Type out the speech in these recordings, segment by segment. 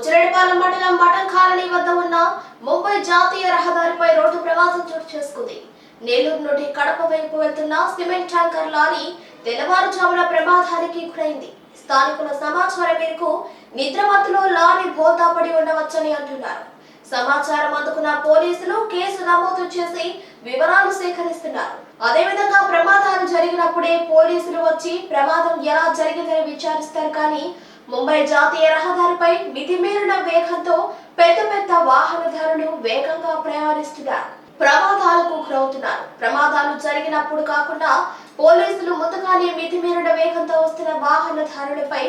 బుచ్చిరెడ్డిపాలెం మండలం mutton colony వద్ద ఉన్న ముంబై జాతీయ రహదారిపై రోడ్డు ప్రమాదం చోటు చేసుకుంది. నెల్లూరు నుండి కడప వైపు వెళ్తున్న సిమెంట్ ట్యాంకర్ లారీ తెల్లవారుజామున ప్రమాదానికి గురైంది. స్థానికుల సమాచారం మేరకు నిద్రమత్తులో లారీ బోల్తా పడి ఉండవచ్చని అంటున్నారు. సమాచారం అందుకున్న పోలీసులు కేసు నమోదు చేసి వివరాలు సేకరిస్తున్నారు. అదేవిధంగా ప్రమాదాలు జరిగినప్పుడే పోలీసులు వచ్చి ప్రమాదం ఎలా జరిగిందని విచారిస్తారు కానీ ముంబై జాతీయ రహదారిపై మితిమీరిన వేగంతో పెద్ద పెద్ద వాహనదారులు వేగంగా ప్రయాణిస్తున్నారు. ప్రమాదాలకు గురవుతున్నారు. ప్రమాదాలు జరిగినప్పుడు కాకుండా పోలీసులు ముందుగానే మితిమీరిన వేగంతో వస్తున్న వాహనదారులపై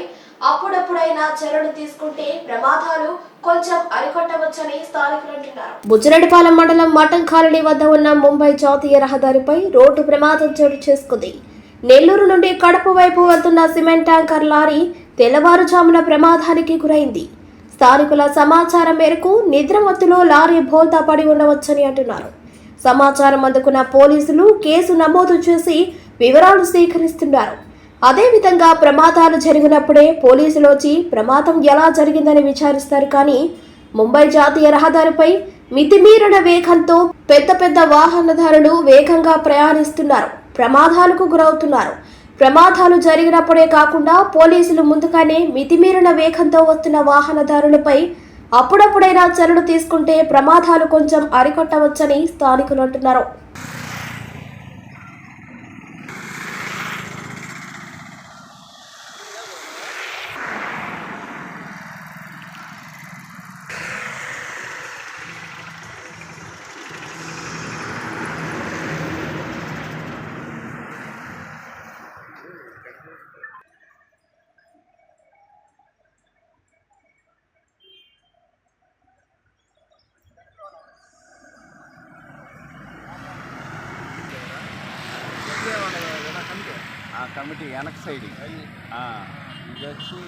అప్పుడప్పుడైనా చర్యలు తీసుకుంటే ప్రమాదాలు కొంచెం అరికొట్టవచ్చని స్థానికులు అంటున్నారు. బుజ్జిరెడ్డిపాలెం మండలం మటన్ కాలనీ వద్ద ఉన్న ముంబై జాతీయ రహదారిపై రోడ్డు ప్రమాదం చోటు చేసుకుంది. నెల్లూరు నుండి కడప వైపు వెళ్తున్న సిమెంట్ ట్యాంకర్ లారీ తెల్లవారుజామున ప్రమాదానికి గురైంది. స్థానికుల సమాచారం మేరకు నిద్రమత్తులో లారీ బోల్తా పడి ఉండవచ్చని అంటున్నారు. సమాచారం అందుకున్న పోలీసులు కేసు నమోదు చేసి వివరాలు సేకరిస్తున్నారు. అదేవిధంగా ప్రమాదాలు జరిగినప్పుడే పోలీసులు వచ్చి ప్రమాదం ఎలా జరిగిందని విచారిస్తారు కానీ ముంబై జాతీయ రహదారిపై మితిమీరిన వేగంతో పెద్ద పెద్ద వాహనదారులు వేగంగా ప్రయాణిస్తున్నారు. ప్రమాదాలకు గురవుతున్నారు. ప్రమాదాలు జరిగినప్పుడే కాకుండా పోలీసులు ముందుగానే మితిమీరిన వేగంతో వస్తున్న వాహనదారులపై అప్పుడప్పుడైనా చర్యలు తీసుకుంటే ప్రమాదాలు కొంచెం అరికొట్టవచ్చని స్థానికులు అంటున్నారు. కమిటీ వెనక సైడ్ ఆ, ఇది వచ్చి